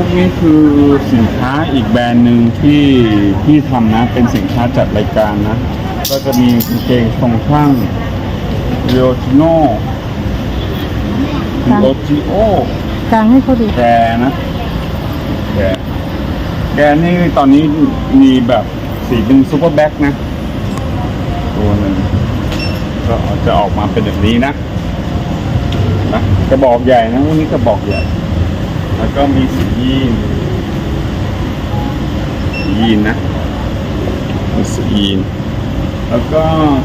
วกนี้คือสินค้าอีกแบรนด์หนึ่งที่ที่ทำนะ เป็นสินค้าจัดรายการนะ ก็จะมีกางเกงทรงช่างเรียวจิโน่ค่ะโรจิโอกางให้เขาดูแกนะแกแกนี่ตอนนี้มีแบบสีเป็นซูเปอร์แบ็คนะ ตัวหนึ่งก็จะออกมาเป็นแบบนี้นะนะกระบอกใหญ่นะพวกนี้กระบอกใหญ่ แล้วก็มีสียีนสียีนนะมีสียีน แล้วก็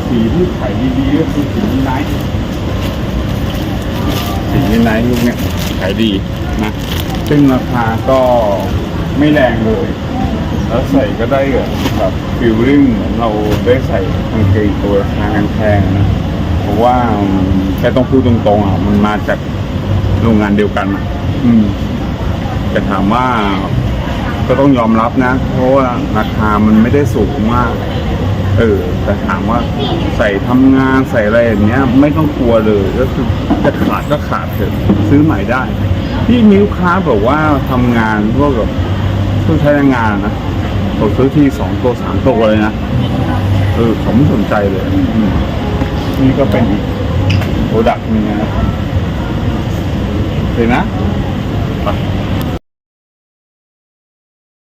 สีที่ขายดีๆก็คือสีไนท์สีไนท์ลูกเนี้ยขายดีนะซึ่งราคาก็ไม่แรงเลย แล้วใส่ก็ได้แบบฟิลลิ่งเหมือนเราได้ใส่กางเกงตัวราคาแพงนะเพราะว่าแค่ต้องพูดตรงๆอะมันมาจากโรงงานเดียวกันอะ อืม แต่ถามว่าก็ต้องยอมรับนะ เพราะว่าราคามันไม่ได้สูงมาก เออ แต่ถามว่าใส่ทำงานใส่อะไรอย่างเงี้ย ไม่ต้องกลัวเลยก็คือจะขาดก็ขาดเถอะซื้อใหม่ได้ที่มีลูกค้าบอกว่าทำงานพวกกับเครื่องใช้แรงงานนะผมซื้อที่สองตัวสามตัวเลยนะเออผมไม่สนใจเลยนี่ก็เป็นอีกโปรดักต์นึงนะครับโอเคนะไป